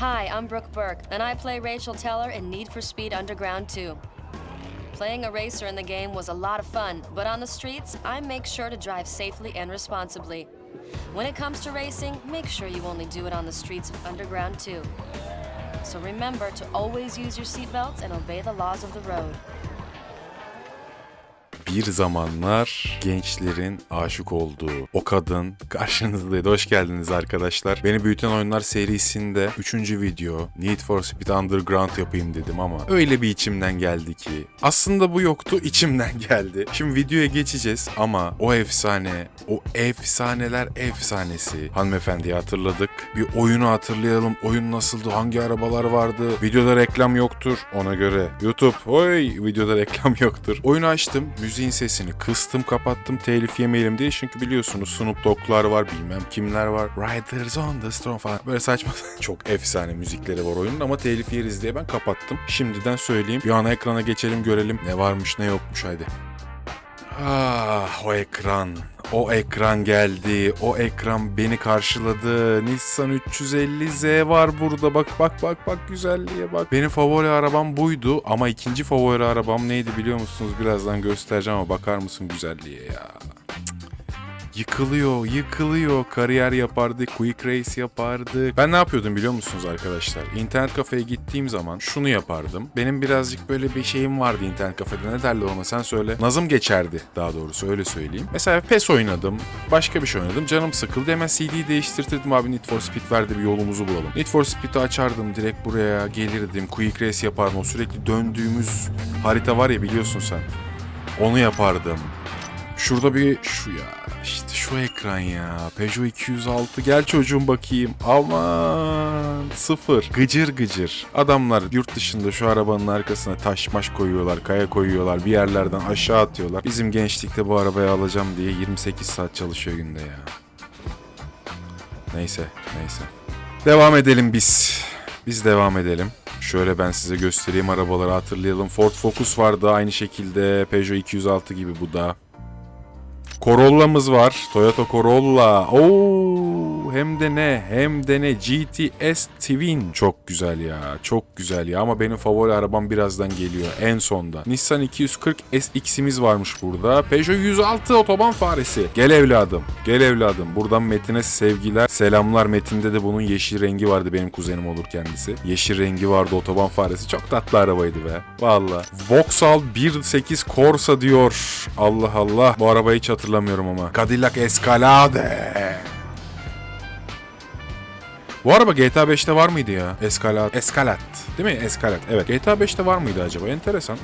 Hi, I'm Brooke Burke, and I play Rachel Teller in Need for Speed Underground 2. Playing a racer in the game was a lot of fun, but on the streets, I make sure to drive safely and responsibly. When it comes to racing, make sure you only do it on the streets of Underground 2. So remember to always use your seatbelts and obey the laws of the road. Bir zamanlar gençlerin aşık olduğu o kadın karşınızdaydı. Hoş geldiniz arkadaşlar. Beni büyüten oyunlar serisinde 3. video Need for Speed Underground yapayım dedim ama öyle bir içimden geldi ki. Aslında bu yoktu içimden geldi. Şimdi videoya geçeceğiz ama o efsane, o efsaneler efsanesi hanımefendiyi hatırladık. Bir oyunu hatırlayalım. Oyun nasıldı? Hangi arabalar vardı? Videoda reklam yoktur ona göre. YouTube oy videoda reklam yoktur. Oyunu açtım. Müziğin sesini kıstım kapattım. Telif yemeyelim diye. Çünkü biliyorsunuz Snoop Dogg'lar var bilmem kimler var. Riders on the Storm falan. Böyle saçma çok efsane müzikleri var oyunun ama telif yeriz diye ben kapattım. Şimdiden söyleyeyim. Bir ana ekrana geçelim görelim ne varmış ne yokmuş haydi. Ah o ekran. O ekran geldi. O ekran beni karşıladı. Nissan 350Z var burada. Bak bak bak bak güzelliğe bak. Benim favori arabam buydu ama ikinci favori arabam neydi biliyor musunuz? Birazdan göstereceğim ama bakar mısın güzelliğe ya. Yıkılıyor, yıkılıyor. Kariyer yapardık, quick race yapardık. Ben ne yapıyordum biliyor musunuz arkadaşlar? İnternet kafeye gittiğim zaman şunu yapardım. Benim birazcık böyle bir şeyim vardı internet kafede. Ne derler ona sen söyle. Nazım geçerdi daha doğrusu öyle söyleyeyim. Mesela PES oynadım. Başka bir şey oynadım. Canım sıkıldı. Hemen CD'yi değiştirtirdim abi Need for Speed verdi bir yolumuzu bulalım. Need for Speed'i açardım. Direkt buraya gelirdim. Quick race yapardım. O sürekli döndüğümüz harita var ya biliyorsun sen. Onu yapardım. Şurada bir şu ya işte şu ekran ya. Peugeot 206 gel çocuğum bakayım. Aman sıfır. Gıcır gıcır. Adamlar yurt dışında şu arabanın arkasına taş maş koyuyorlar, kaya koyuyorlar. Bir yerlerden aşağı atıyorlar. Bizim gençlikte bu arabayı alacağım diye 28 saat çalışıyor günde ya. Neyse, neyse. Devam edelim biz. Biz devam edelim. Şöyle ben size göstereyim arabaları hatırlayalım. Ford Focus vardı aynı şekilde. Peugeot 206 gibi bu da. Corolla'mız var. Toyota Corolla. Oo, hem de ne? Hem de ne? GTS Twin. Çok güzel ya. Çok güzel ya. Ama benim favori arabam birazdan geliyor. En sonda. Nissan 240 SX'imiz varmış burada. Peugeot 106 otoban faresi. Gel evladım. Gel evladım. Buradan Metin'e sevgiler. Selamlar. Metin'de de bunun yeşil rengi vardı. Benim kuzenim olur kendisi. Yeşil rengi vardı otoban faresi. Çok tatlı arabaydı be. Valla. Vauxhall 1.8 Corsa diyor. Allah Allah. Bu arabayı hiç hatırlamıyorum ama. Cadillac Escalade. Bu araba GTA 5'te var mıydı ya? Escalade. Escalat. Değil mi? Escalat. Evet. GTA 5'te var mıydı acaba? Enteresan.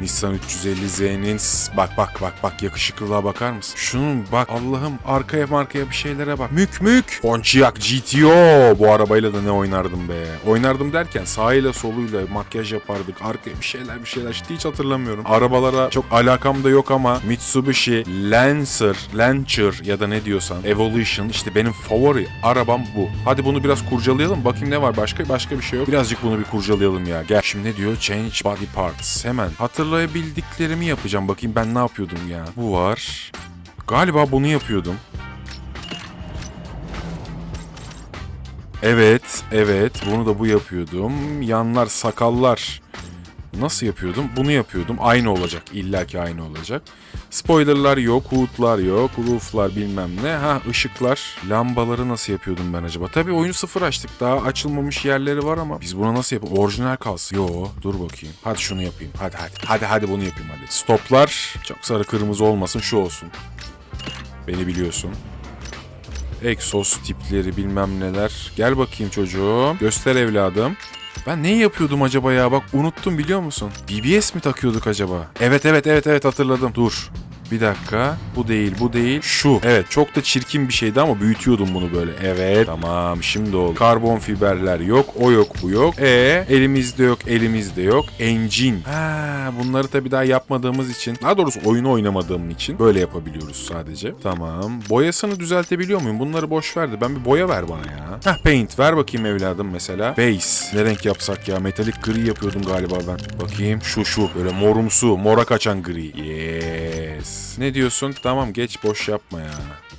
Nissan 350Z'nin s- bak bak bak bak yakışıklılığa bakar mısın? Şunun bak Allah'ım arkaya markaya bir şeylere bak. Mük mük. Pontiac GTO. Bu arabayla da ne oynardım be. Oynardım derken sağıyla soluyla makyaj yapardık. Arkaya bir şeyler bir şeyler işte hiç hatırlamıyorum. Arabalara çok alakam da yok ama Mitsubishi Lancer, Lancer ya da ne diyorsan Evolution işte benim favori arabam bu. Hadi bunu biraz kurcalayalım. Bakayım ne var başka başka bir şey yok. Birazcık bunu bir kurcalayalım ya. Gel. Şimdi ne diyor? Change body parts. Hemen hatırlayabildiklerimi yapacağım. Bakayım ben ne yapıyordum ya. Bu var. Galiba bunu yapıyordum. Evet, evet. Bunu da bu yapıyordum. Yanlar, sakallar. Nasıl yapıyordum? Bunu yapıyordum. Aynı olacak. İlla ki aynı olacak. Spoilerlar yok, hoodlar yok, rooflar bilmem ne. Ha ışıklar, lambaları nasıl yapıyordum ben acaba? Tabii oyunu sıfır açtık. Daha açılmamış yerleri var ama biz buna nasıl yapalım? Orijinal kalsın. Yo, dur bakayım. Hadi şunu yapayım. Hadi hadi. Hadi hadi bunu yapayım hadi. Stoplar çok sarı kırmızı olmasın. Şu olsun. Beni biliyorsun. Egzoz tipleri bilmem neler. Gel bakayım çocuğum. Göster evladım. Ben ne yapıyordum acaba ya? Bak unuttum biliyor musun? BBS mi takıyorduk acaba? Evet evet evet evet hatırladım. Dur. Bir dakika. Bu değil, bu değil. Şu. Evet, çok da çirkin bir şeydi ama büyütüyordum bunu böyle. Evet. Tamam, şimdi oldu. Karbon fiberler yok, o yok, bu yok. E elimizde yok, elimizde yok. Engine. Ha, bunları tabii daha yapmadığımız için, daha doğrusu oyunu oynamadığım için böyle yapabiliyoruz sadece. Tamam. Boyasını düzeltebiliyor muyum? Bunları boş verdi. Ben bir boya ver bana ya. Heh, paint ver bakayım evladım mesela. Base. Ne renk yapsak ya? Metalik gri yapıyordum galiba ben. Bakayım. Şu şu. Böyle morumsu. Mora kaçan gri. Yes. Ne diyorsun? Tamam geç boş yapma ya.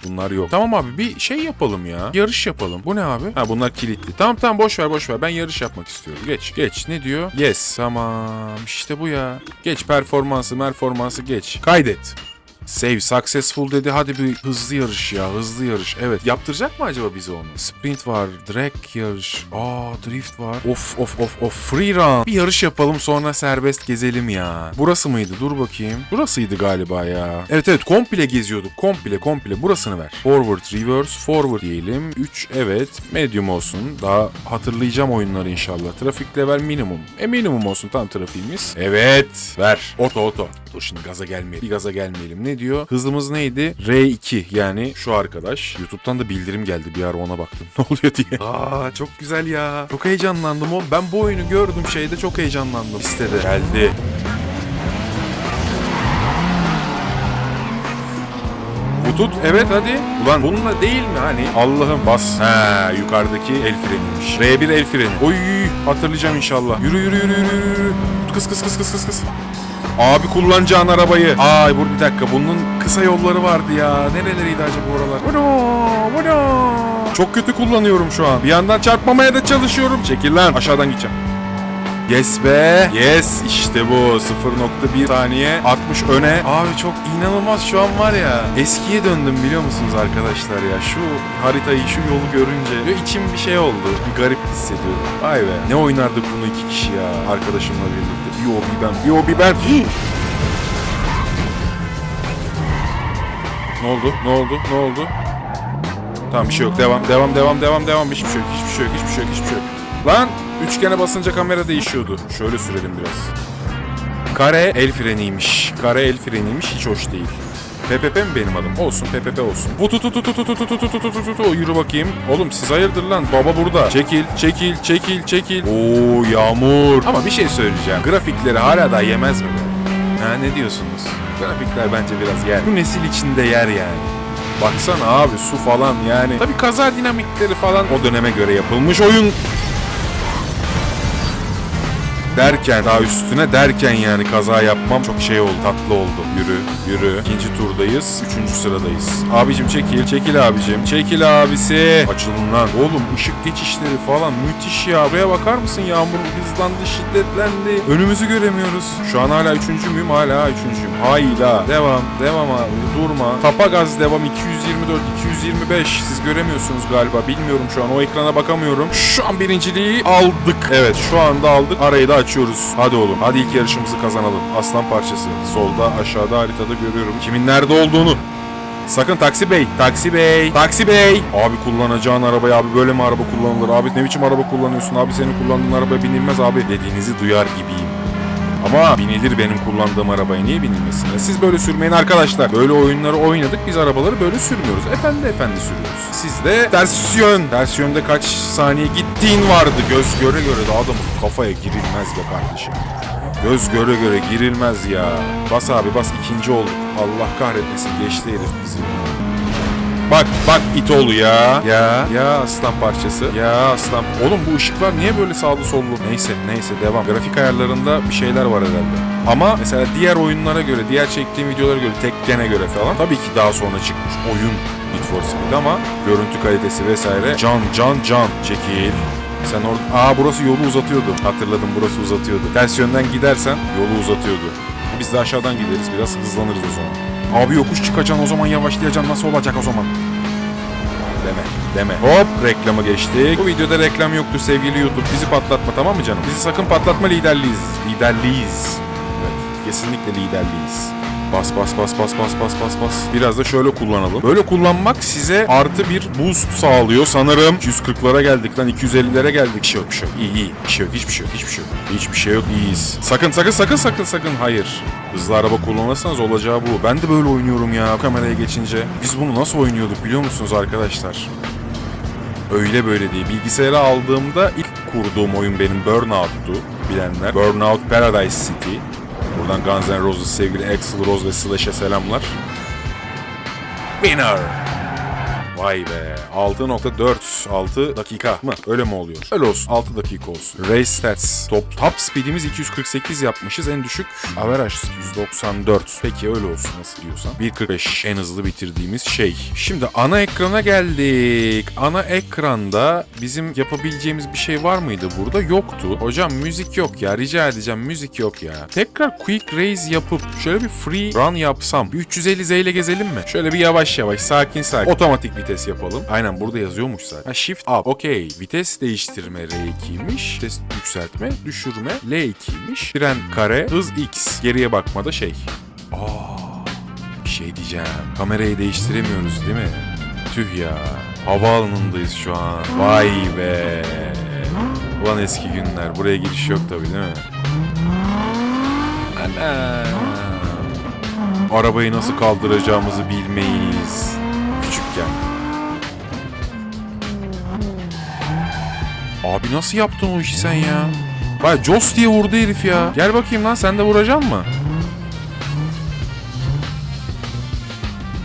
Bunlar yok. Tamam abi bir şey yapalım ya. Yarış yapalım. Bu ne abi? Ha bunlar kilitli. Tamam tamam boş ver boş ver. Ben yarış yapmak istiyorum. Geç. Geç. Ne diyor? Yes. Tamam. İşte bu ya. Geç performansı performansı geç. Kaydet. Save successful dedi. Hadi bir hızlı yarış ya. Hızlı yarış. Evet. Yaptıracak mı acaba bize onu? Sprint var. Drag yarış. Aa drift var. Of of of of. Free run. Bir yarış yapalım sonra serbest gezelim ya. Burası mıydı? Dur bakayım. Burasıydı galiba ya. Evet evet. Komple geziyorduk. Komple komple. Burasını ver. Forward, reverse, forward diyelim. 3 evet. Medium olsun. Daha hatırlayacağım oyunları inşallah. Trafik level minimum. E minimum olsun tam trafiğimiz. Evet. Ver. Oto oto. Dur şimdi gaza gelmeyelim. Bir gaza gelmeyelim. Ne diyor? Hızımız neydi? R2 yani şu arkadaş. YouTube'dan da bildirim geldi bir ara ona baktım. Ne oluyor diye. Aa çok güzel ya. Çok heyecanlandım oğlum. Ben bu oyunu gördüm şeyde çok heyecanlandım. Sitede. Geldi. Tut. Evet hadi. Ulan bununla değil mi hani? Allah'ım bas. Ha yukarıdaki el freniymiş. R1 el freni. Oy hatırlayacağım inşallah. Yürü yürü yürü yürü yürü. Kıs kıs kıs kıs kıs kıs. Abi kullanacağın arabayı. Ay bu bir dakika bunun kısa yolları vardı ya. Nereleriydi acaba oralar? Vado, vado. Çok kötü kullanıyorum şu an. Bir yandan çarpmamaya da çalışıyorum. Çekil lan. Aşağıdan gideceğim. Yes be. Yes işte bu. 0.1 saniye 60 öne. Abi çok inanılmaz şu an var ya. Eskiye döndüm biliyor musunuz arkadaşlar ya. Şu haritayı şu yolu görünce ya içim bir şey oldu. Bir garip hissediyorum. Vay be. Ne oynardık bunu iki kişi ya. Arkadaşımla birlikte. Bir o bir ben. Bir o bir ben. Ne oldu? Ne oldu? Ne oldu? Tamam bir şey yok. Devam, devam, devam, devam, devam. Hiçbir şey yok, hiçbir şey yok, hiçbir şey yok, hiçbir şey yok. Lan üçgene basınca kamera değişiyordu. Şöyle sürelim biraz. Kare el freniymiş. Kare el freniymiş hiç hoş değil. PPP mi benim adım? Olsun PPP olsun. Bu tu tu tu tu tu tu tu tu tu tu tu tu tu tu yürü bakayım. Oğlum siz hayırdır lan? Baba burada. Çekil, çekil, çekil, çekil. Oo yağmur. Ama bir şey söyleyeceğim. Grafikleri hala da yemez mi? be? Ha ne diyorsunuz? Grafikler bence biraz yer. Bu nesil içinde yer yani. Baksana abi su falan yani. Tabii kaza dinamikleri falan o döneme göre yapılmış oyun derken daha üstüne derken yani kaza yapmam çok şey oldu tatlı oldu. Yürü yürü. İkinci turdayız. Üçüncü sıradayız. Abicim çekil. Çekil abicim. Çekil abisi. Açılın lan. Oğlum ışık geçişleri falan müthiş ya. Buraya bakar mısın? Yağmur hızlandı, şiddetlendi. Önümüzü göremiyoruz. Şu an hala üçüncü müyüm? Hala üçüncüyüm. Hayla. Devam. Devam abi. Durma. Tapa gaz devam. 224, 225. Siz göremiyorsunuz galiba. Bilmiyorum şu an. O ekrana bakamıyorum. Şu an birinciliği aldık. Evet şu anda aldık. Arayı da açıyoruz. Hadi oğlum. Hadi ilk yarışımızı kazanalım. Aslan parçası. Solda aşağıda haritada görüyorum. Kimin nerede olduğunu. Sakın taksi bey, taksi bey, taksi bey. Abi kullanacağın arabayı abi böyle mi araba kullanılır? Abi ne biçim araba kullanıyorsun? Abi senin kullandığın araba binilmez abi. Dediğinizi duyar gibiyim. Ama binilir benim kullandığım arabaya niye binilmesin? Siz böyle sürmeyin arkadaşlar. Böyle oyunları oynadık biz arabaları böyle sürmüyoruz. Efendi efendi sürüyoruz. Siz de ters yön. Ters yönde kaç saniye gittiğin vardı. Göz göre göre de adamın kafaya girilmez be kardeşim. Göz göre göre girilmez ya. Bas abi bas ikinci olduk. Allah kahretmesin geçti herif bizi. Bak bak itoğlu ya. Ya ya aslan parçası. Ya aslan. Oğlum bu ışıklar niye böyle sağlı sollu? Neyse neyse devam. Grafik ayarlarında bir şeyler var herhalde. Ama mesela diğer oyunlara göre, diğer çektiğim videolara göre, Tekken'e göre falan tabii ki daha sonra çıkmış oyun Need for Speed ama görüntü kalitesi vesaire can can can çekil. Sen orada... Aa burası yolu uzatıyordu. Hatırladım burası uzatıyordu. Ters yönden gidersen yolu uzatıyordu. Biz de aşağıdan gideriz biraz hızlanırız o zaman. Abi yokuş çıkacaksın o zaman yavaşlayacaksın nasıl olacak o zaman? Deme, deme. Hop reklamı geçtik. Bu videoda reklam yoktu sevgili YouTube. Bizi patlatma tamam mı canım? Bizi sakın patlatma liderliyiz. Liderliyiz. Evet, kesinlikle liderliyiz. Bas bas bas bas bas bas bas bas. Biraz da şöyle kullanalım. Böyle kullanmak size artı bir boost sağlıyor sanırım. 240'lara geldik lan 250'lere geldik. Bir şey yok bir şey yok. İyi iyi. Bir şey yok hiçbir şey yok hiçbir şey yok. Hiçbir şey yok iyiyiz. Sakın sakın sakın sakın sakın hayır. Hızlı araba kullanırsanız olacağı bu. Ben de böyle oynuyorum ya kameraya geçince. Biz bunu nasıl oynuyorduk biliyor musunuz arkadaşlar? Öyle böyle değil. Bilgisayara aldığımda ilk kurduğum oyun benim Burnout'tu bilenler. Burnout Paradise City. Buradan Guns N' Roses sevgili Axl Rose ve Slash'e selamlar. Winner. Vay be. 6.4. 6 dakika mı? Öyle mi oluyor? Öyle olsun. 6 dakika olsun. Race stats. Top, top speedimiz 248 yapmışız. En düşük average 194. Peki öyle olsun nasıl diyorsan. 1.45 en hızlı bitirdiğimiz şey. Şimdi ana ekrana geldik. Ana ekranda bizim yapabileceğimiz bir şey var mıydı burada? Yoktu. Hocam müzik yok ya. Rica edeceğim müzik yok ya. Tekrar quick race yapıp şöyle bir free run yapsam. Bir 350 Z ile gezelim mi? Şöyle bir yavaş yavaş sakin sakin. Otomatik vites yapalım. Aynen burada yazıyormuş zaten. Ha, shift up. Okey. Vites değiştirme R2'ymiş. Vites yükseltme, düşürme L2'ymiş. Fren kare, hız X. Geriye bakmada şey. Aa, bir şey diyeceğim. Kamerayı değiştiremiyoruz değil mi? Tüh ya. Havaalanındayız şu an. Vay be. Ulan eski günler. Buraya giriş yok tabii değil mi? Ana. Arabayı nasıl kaldıracağımızı bilmeyiz. Küçükken. Abi nasıl yaptın o işi sen ya? Baya Jos diye vurdu herif ya. Gel bakayım lan sen de vuracaksın mı?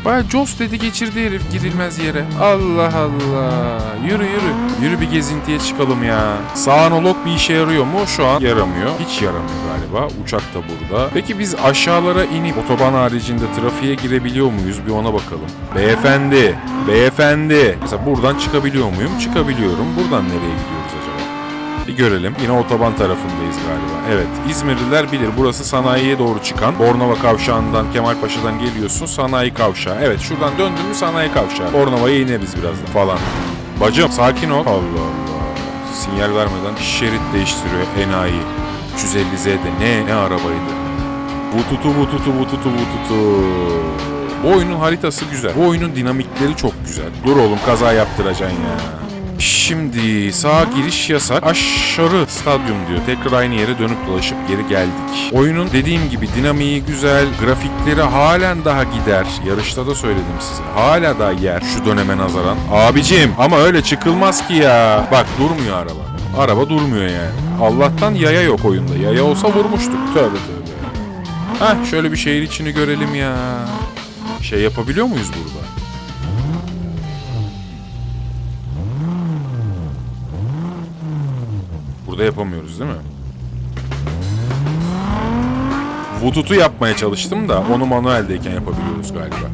Baya Jos dedi geçirdi herif girilmez yere. Allah Allah. Yürü yürü. Yürü bir gezintiye çıkalım ya. Sağ analog bir işe yarıyor mu? Şu an yaramıyor. Hiç yaramıyor galiba. Uçak da burada. Peki biz aşağılara inip otoban haricinde trafiğe girebiliyor muyuz? Bir ona bakalım. Beyefendi. Beyefendi. Mesela buradan çıkabiliyor muyum? Çıkabiliyorum. Buradan nereye gidiyoruz acaba? Bir görelim. Yine otoban tarafındayız galiba. Evet. İzmirliler bilir. Burası sanayiye doğru çıkan. Bornova kavşağından Kemalpaşa'dan geliyorsun. Sanayi kavşağı. Evet şuradan döndün mü sanayi kavşağı. Bornova'ya ineriz birazdan falan. Bacım sakin ol. Allah Allah. Sinyal vermeden şerit değiştiriyor enayi. 350Z'de ne ne arabaydı. Bututu bututu bututu bututu. Bu oyunun haritası güzel. Bu oyunun dinamikleri çok güzel. Dur oğlum kaza yaptıracaksın ya. Şimdi sağ giriş yasak. Aşağı stadyum diyor. Tekrar aynı yere dönüp dolaşıp geri geldik. Oyunun dediğim gibi dinamiği güzel. Grafikleri halen daha gider. Yarışta da söyledim size. Hala daha yer şu döneme nazaran. Abicim ama öyle çıkılmaz ki ya. Bak durmuyor araba. Araba durmuyor yani. Allah'tan yaya yok oyunda. Yaya olsa vurmuştuk. Tövbe tövbe. Heh şöyle bir şehir içini görelim ya. Şey yapabiliyor muyuz burada? Burada yapamıyoruz değil mi? Vututu yapmaya çalıştım da onu manueldeyken yapabiliyoruz galiba.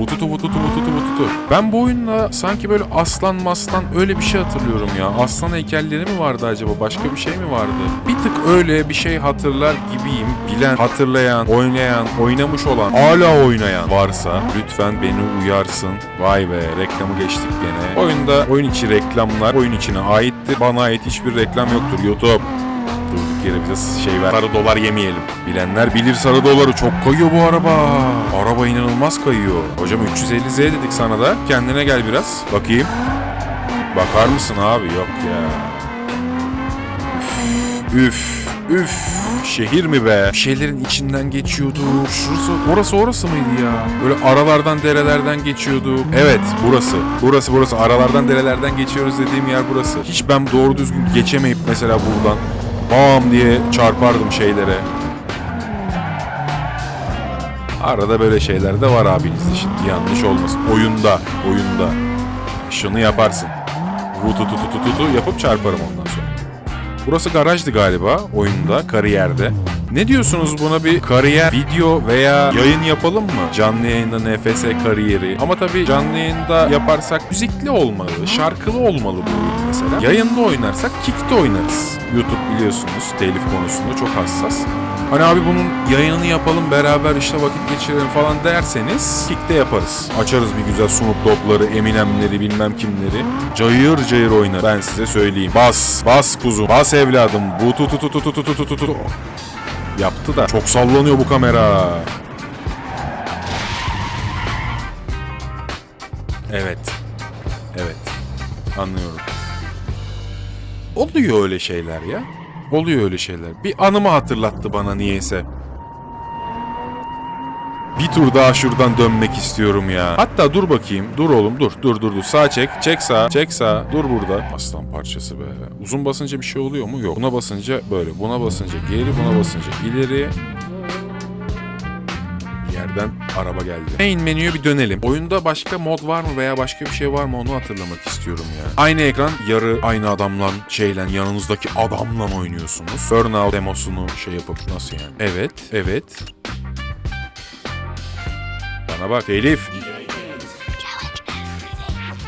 Vututu vututu vututu vututu. Ben bu oyunla sanki böyle aslan maslan öyle bir şey hatırlıyorum ya. Aslan heykelleri mi vardı acaba? Başka bir şey mi vardı? Bir tık öyle bir şey hatırlar gibiyim. Bilen, hatırlayan, oynayan, oynamış olan, hala oynayan varsa lütfen beni uyarsın. Vay be reklamı geçtik gene. Oyunda oyun içi reklamlar oyun içine aittir. Bana ait hiçbir reklam yoktur YouTube. Durduk yere bize şey ver. Sarı dolar yemeyelim. Bilenler bilir sarı doları. Çok kayıyor bu araba. Araba inanılmaz kayıyor. Hocam 350Z dedik sana da. Kendine gel biraz. Bakayım. Bakar mısın abi? Yok ya. Üf. Üf. Üf. Şehir mi be? Bir Şeylerin içinden geçiyordu. Şurası, orası orası mıydı ya? Böyle aralardan derelerden geçiyordu. Evet burası. Burası burası. Aralardan derelerden geçiyoruz dediğim yer burası. Hiç ben doğru düzgün geçemeyip mesela buradan bam diye çarpardım şeylere. Arada böyle şeyler de var abinizde şimdi yanlış olmasın. Oyunda, oyunda. Şunu yaparsın. Vutututututu yapıp çarparım ondan sonra. Burası garajdı galiba oyunda, kariyerde. Ne diyorsunuz buna bir kariyer video veya yayın yapalım mı? Canlı yayında NFS kariyeri. Ama tabii canlı yayında yaparsak müzikli olmalı, şarkılı olmalı bu oyun mesela. Yayında oynarsak Kick'te oynarız. YouTube biliyorsunuz telif konusunda çok hassas. Hani abi bunun yayınını yapalım beraber işte vakit geçirelim falan derseniz Kick'te yaparız. Açarız bir güzel Snoop Dogg'ları, Eminem'leri bilmem kimleri. Cayır cayır oynar ben size söyleyeyim. Bas, bas kuzum, bas evladım. Bu tu tu tu tu tu tu tu tu tu. Yaptı da çok sallanıyor bu kamera. Evet. Evet. Anlıyorum. Oluyor öyle şeyler ya. Oluyor öyle şeyler. Bir anımı hatırlattı bana niyeyse. Bir tur daha şuradan dönmek istiyorum ya. Hatta dur bakayım. Dur oğlum dur. Dur dur dur. Sağ çek. Çek sağ. Çek sağ. Dur burada. Aslan parçası be. Uzun basınca bir şey oluyor mu? Yok. Buna basınca böyle. Buna basınca geri. Buna basınca ileri. Yer yerden araba geldi. Main menüye bir dönelim. Oyunda başka mod var mı veya başka bir şey var mı onu hatırlamak istiyorum ya. Aynı ekran yarı aynı adamla şeyle yanınızdaki adamla oynuyorsunuz. Burnout demosunu şey yapıp nasıl yani? Evet, evet. Bana bak Elif.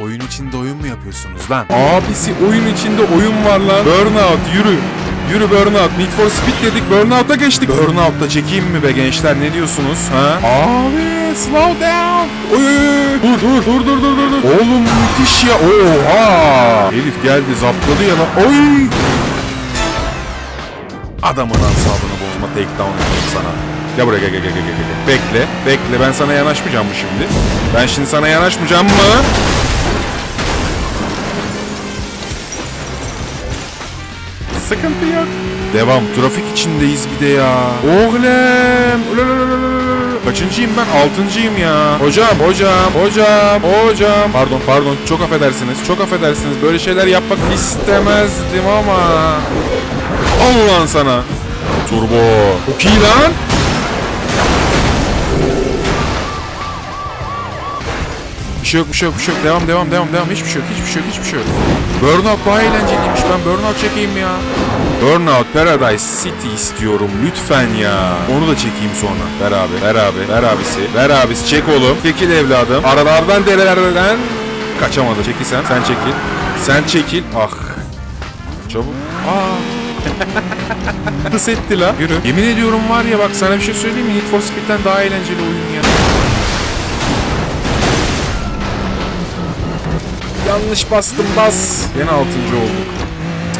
Oyun içinde oyun mu yapıyorsunuz lan? Abisi oyun içinde oyun var lan. Burnout yürü. Yürü Burnout. Need for Speed dedik. Burnout'a geçtik. Burnout'ta çekeyim mi be gençler? Ne diyorsunuz? Ha? Abi slow down. Oy. Dur dur dur dur dur dur. Oğlum müthiş ya. Oha. Elif geldi zapladı ya lan. Oy. Adamın asabını bozma takedown yapayım sana. Gel buraya gel gel gel gel. gel. Bekle, bekle. Ben sana yanaşmayacağım mı şimdi? Ben şimdi sana yanaşmayacağım mı? Sıkıntı yok. Devam. Trafik içindeyiz bir de ya. Oğlum. Kaçıncıyım ben? Altıncıyım ya. Hocam, hocam, hocam, hocam. Pardon, pardon. Çok affedersiniz. Çok affedersiniz. Böyle şeyler yapmak istemezdim ama. Al lan sana. Turbo. Çok iyi lan. Bir şey yok, bir şey yok, bir şey yok. Devam, devam, devam, devam. Hiçbir şey yok, hiçbir şey yok, hiçbir şey yok. Burnout daha eğlenceliymiş. Ben Burnout çekeyim ya. Burnout Paradise City istiyorum lütfen ya. Onu da çekeyim sonra. Ver abi, ver abi, ver abisi. Ver abisi, çek oğlum. Çekil evladım. Aralardan derelerden kaçamadı. Çekil sen, sen çekil. Sen çekil. Ah. Çabuk. Aa. Hıs etti la. Yürü. Yemin ediyorum var ya bak sana bir şey söyleyeyim mi? Need for Speed'den daha eğlenceli oyun ya. Yanlış bastım bas. Yine altıncı olduk.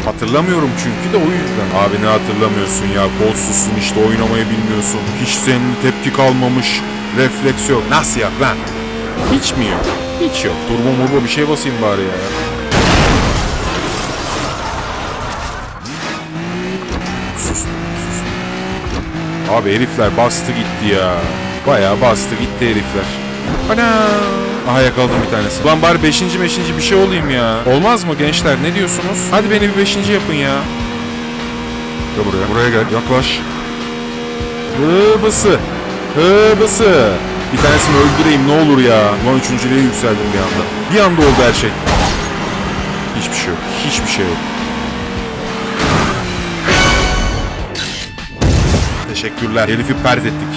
Hatırlamıyorum çünkü de o yüzden. Abi ne hatırlamıyorsun ya? Kolsuzsun işte oynamayı bilmiyorsun. Hiç senin tepki kalmamış. Refleks yok. Nasıl yok lan? Hiç mi yok? Hiç yok. Turbo murbo bir şey basayım bari ya. Abi herifler bastı gitti ya. Bayağı bastı gitti herifler. Ana! Aha yakaladım bir tanesi. Lan bari beşinci beşinci bir şey olayım ya. Olmaz mı gençler ne diyorsunuz? Hadi beni bir beşinci yapın ya. Gel buraya. Buraya gel. Yaklaş. Hıbısı. Hıbısı. Bir tanesini öldüreyim ne olur ya. Lan üçüncülüğe yükseldim bir anda. Bir anda oldu her şey. Hiçbir şey yok. Hiçbir şey yok. Teşekkürler. Herifi pert ettik.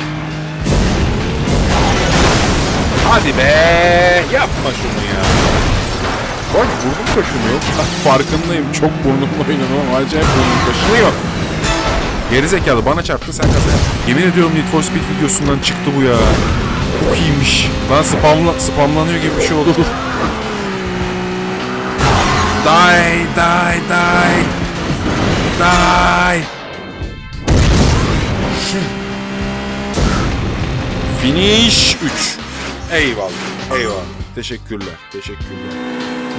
Hadi be. Yapma şunu ya. Bak burnum kaşınıyor. Farkındayım. Çok burnumla oynadım ama acayip burnum kaşınıyor. Gerizekalı bana çarptı sen kazan. Yemin ediyorum Need for Speed videosundan çıktı bu ya. Çok iyiymiş. Lan spamla, spamlanıyor gibi bir şey oldu. Die, die, die. Die. Finish 3. Eyvallah. Eyvallah. Teşekkürler. Teşekkürler.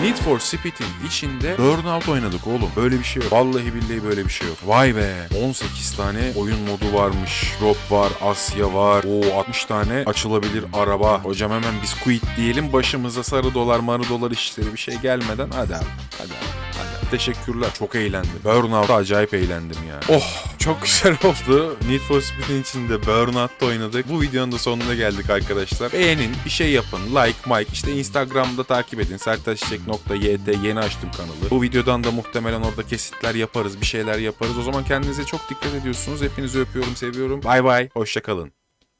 Need for Speed'in içinde Burnout oynadık oğlum. Böyle bir şey yok. Vallahi billahi böyle bir şey yok. Vay be. 18 tane oyun modu varmış. Drop var, Asya var. Oo 60 tane açılabilir araba. Hocam hemen biskuit diyelim. Başımıza sarı dolar, marı dolar işleri bir şey gelmeden. Hadi abi. Hadi abi. Hadi. Teşekkürler. Çok eğlendim. Burnout'ta acayip eğlendim ya. Oh çok güzel oldu. Need for Speed'in içinde Burnout'ta oynadık. Bu videonun da sonuna geldik arkadaşlar. Beğenin, bir şey yapın. Like, Mike. işte Instagram'da takip edin. sertaşçiçek.yt yeni açtım kanalı. Bu videodan da muhtemelen orada kesitler yaparız. Bir şeyler yaparız. O zaman kendinize çok dikkat ediyorsunuz. Hepinizi öpüyorum, seviyorum. Bay bay. Hoşçakalın.